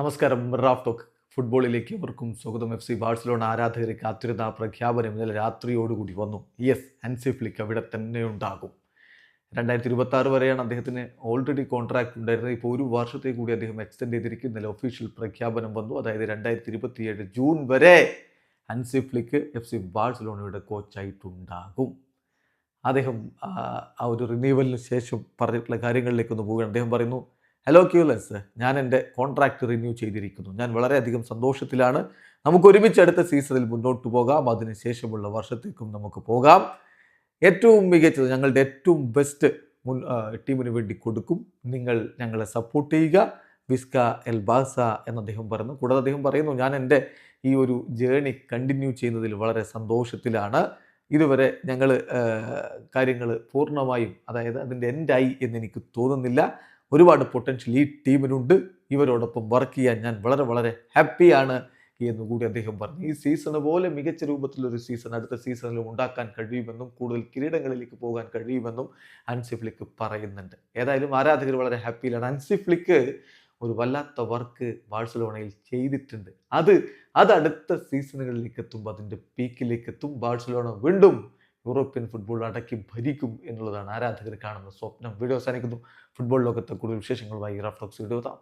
നമസ്കാരം. Raf talk ഫുട്ബോളിലേക്ക് അവർക്കും സ്വാഗതം. എഫ് സി ബാഴ്സലോണ ആരാധകരെ കാത്തിരുന്ന പ്രഖ്യാപനം ഇന്നലെ രാത്രിയോടുകൂടി വന്നു. യെസ് ഹൻസി ഫ്ലിക്ക് അവിടെ തന്നെ ഉണ്ടാകും. രണ്ടായിരത്തി ഇരുപത്തി ആറ് വരെയാണ് അദ്ദേഹത്തിന് ഓൾറെഡി കോൺട്രാക്ട് ഉണ്ടായിരുന്നത്. ഇപ്പോൾ ഒരു വർഷത്തെ കൂടി അദ്ദേഹം എക്സ്റ്റെൻഡ് ചെയ്തിരിക്കും ഇന്നലെ ഒഫീഷ്യൽ പ്രഖ്യാപനം വന്നു. അതായത് രണ്ടായിരത്തി ഇരുപത്തിയേഴ് ജൂൺ വരെ ഹൻസി ഫ്ലിക്ക് എഫ് സി ബാഴ്സലോണയുടെ കോച്ചായിട്ടുണ്ടാകും അദ്ദേഹം ആ, ഒരു റിന്യൂവലിന് ശേഷം പറഞ്ഞിട്ടുള്ള കാര്യങ്ങളിലേക്ക് ഒന്ന് പോവുകയാണ്. അദ്ദേഹം പറയുന്നു ഹലോ ക്യൂലസ് ഞാൻ എന്റെ കോൺട്രാക്റ്റ് റിന്യൂ ചെയ്തിരിക്കുന്നു. ഞാൻ വളരെയധികം സന്തോഷത്തിലാണ്. നമുക്ക് ഒരുമിച്ച് അടുത്ത സീസണിൽ മുന്നോട്ട് പോകാം. അതിനുശേഷമുള്ള വർഷത്തേക്കും നമുക്ക് പോകാം. ഏറ്റവും മികച്ചത് ഞങ്ങളുടെ ഏറ്റവും ബെസ്റ്റ് മുൻ ടീമിന് വേണ്ടി കൊടുക്കും. നിങ്ങൾ ഞങ്ങളെ സപ്പോർട്ട് ചെയ്യുക. വിസ്ക എൽ ബാസ എന്ന് അദ്ദേഹം പറയുന്നു. കൂടാതെ അദ്ദേഹം പറയുന്നു ഞാൻ എന്റെ ഈ ഒരു ജേണി കണ്ടിന്യൂ ചെയ്യുന്നതിൽ വളരെ സന്തോഷത്തിലാണ്. ഇതുവരെ ഞങ്ങൾ കാര്യങ്ങൾ പൂർണമായും അതായത് അതിന്റെ എൻഡായി എന്ന് എനിക്ക് തോന്നുന്നില്ല. ഒരുപാട് പൊട്ടൻഷ്യൽ ഈ ടീമിനുണ്ട് ഇവരോടൊപ്പം വർക്ക് ചെയ്യാൻ ഞാൻ വളരെ വളരെ ഹാപ്പിയാണ് എന്ന് കൂടി അദ്ദേഹം പറഞ്ഞു. ഈ സീസണ് പോലെ മികച്ച രൂപത്തിലൊരു സീസൺ അടുത്ത സീസണിലും ഉണ്ടാക്കാൻ കഴിയുമെന്നും കൂടുതൽ കിരീടങ്ങളിലേക്ക് പോകാൻ കഴിയുമെന്നും അൻസിഫ്ലിക്ക് പറയുന്നുണ്ട്. ഏതായാലും ആരാധകർ വളരെ ഹാപ്പിയിലാണ് അൻസിഫ്ലിക്ക് ഒരു വല്ലാത്ത വർക്ക് ബാഴ്സലോണയിൽ ചെയ്തിട്ടുണ്ട്. അത് അത് അടുത്ത സീസണുകളിലേക്ക് എത്തുമ്പോൾ അതിന്റെ പീക്കിലേക്ക് എത്തും. ബാഴ്സലോണ വീണ്ടും യൂറോപ്യൻ ഫുട്ബോൾ അടക്കി ഭരിക്കും എന്നുള്ളതാണ് ആരാധകർ കാണുന്ന സ്വപ്നം. വീഡിയോ അവസാനിക്കുന്നു. ഫുട്ബോൾ ലോകത്തെ കൂടുതൽ വിശേഷങ്ങളുമായി റഫ്ലോക്സ് വീഡിയോ എത്താം